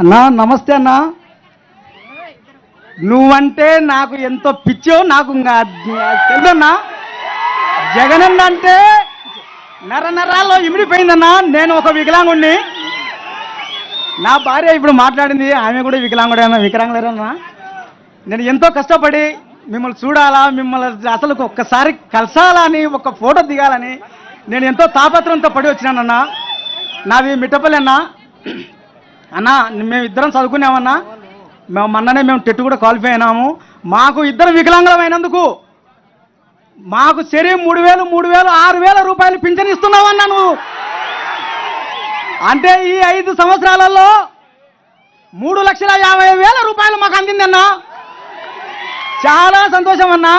అన్నా నమస్తే అన్నా. నువ్వంటే నాకు ఎంతో పిచ్చో నాకు ఇంకా జగన్ జగనన్న అంటే నర నరాల్లో ఇమిడిపోయిందన్నా. నేను ఒక వికలాంగుణ్ణి. నా భార్య ఇప్పుడు మాట్లాడింది ఆమె కూడా వికలాంగుడేనా వికలాంగుడేనా నేను ఎంతో కష్టపడి మిమ్మల్ని చూడాలా మిమ్మల్ని అసలు ఒక్కసారి కలసాలని ఒక ఫోటో దిగాలని నేను ఎంతో తాపత్రంతో పడి వచ్చినానన్నా. నాది మిట్టపల్లి అన్నా. అన్నా మేము ఇద్దరం చదువుకున్నామన్నా. మేము మొన్ననే మేము టెట్ కూడా క్వాలిఫై అయినాము. మాకు ఇద్దరు వికలాంగులమైనందుకు మాకు సరే మూడు వేలు మూడు వేలు ఆరు వేల రూపాయలు పింఛన్ ఇస్తున్నావన్నా నువ్వు. అంటే ఈ ఐదు సంవత్సరాలలో మూడు లక్షల యాభై వేల రూపాయలు మాకు అందిందన్నా. చాలా సంతోషం అన్నా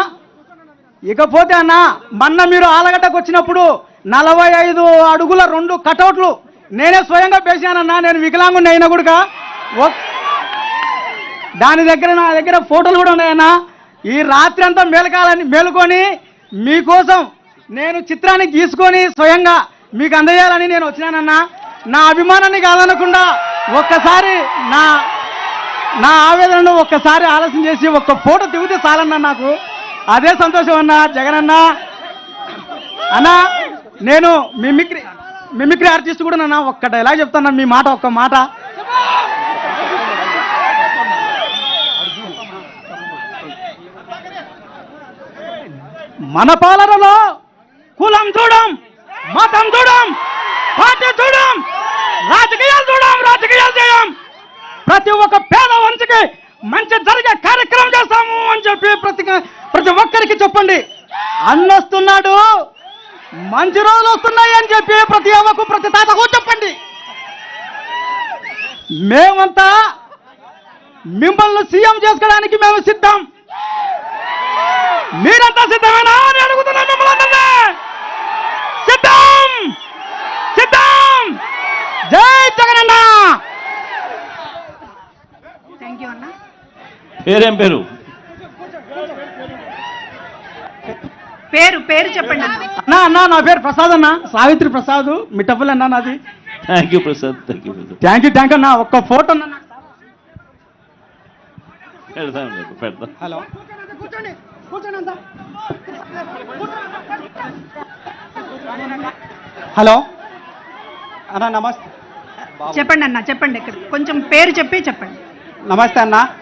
ఇకపోతే అన్నా మొన్న మీరు ఆలగడ్డకు వచ్చినప్పుడు నలభై ఐదు అడుగుల రెండు కటౌట్లు నేనే స్వయంగా పేశానన్నా నేను వికలాంగుని అయినా కూడా. దాని దగ్గర నా దగ్గర ఫోటోలు కూడా ఉన్నాయన్నా. ఈ రాత్రి అంతా మేలకాలని మేలుకొని మీకోసం నేను చిత్రాన్ని గీసుకొని స్వయంగా మీకు అందజేయాలని నేను వచ్చినానన్నా. నా అభిమానాన్ని కాదనకుండా ఒక్కసారి నా నా ఆవేదనను ఒక్కసారి ఆలస్యం చేసి ఒక్క ఫోటో దిగితే చాలన్నా నాకు. అదే సంతోషం అన్నా జగన్ అన్నా అన్నా నేను మిమిక్రీ మిమిక్రీ ఆర్టిస్ట్ కూడా నన్నా ఒక్క డైలాగ్ చెప్తాను మీ మాట ఒక్క మాట. మన పాలనలో కులం చూడం మతం చూడం పార్టీ చూడం రాజకీయాలు చూడం రాజకీయాలు చేయం. ప్రతి ఒక్క పేద వంశకి మంచి జరిగే కార్యక్రమం చేస్తాము అని చెప్పి ప్రతి ప్రతి ఒక్కరికి చెప్పండి. అన్నొస్తున్నాడు. మంచి రోజులు వస్తున్నాయి అని చెప్పి ప్రతి అవ్వకు ప్రతి తాతకు చెప్పండి. మేమంతా మిమ్మల్ని సీఎం చేసుకోవడానికి మేము సిద్ధం. మీరంతా సిద్ధమేనా అని అడుగుతున్నాను మిమ్మల్ని. సిద్ధం! సిద్ధం! జై యూ అన్న. పేరేం పేరు? పేరు పేరు చెప్పండి. అన్న అన్నా నా పేరు ప్రసాద్ అన్న. సావిత్రి ప్రసాద్ మిట్టపల్లి అన్న నాది. Thank you Prasad. Thank you Prasad. Thank you thank అన్న. ఒక్క ఫోటో అన్న పెడతాం పెడతాం హలో. హలో. అన్న నమస్తే. చెప్పండి అన్న చెప్పండి ఇక్కడ. కొంచెం పేరు చెప్పి చెప్పండి. నమస్తే అన్న.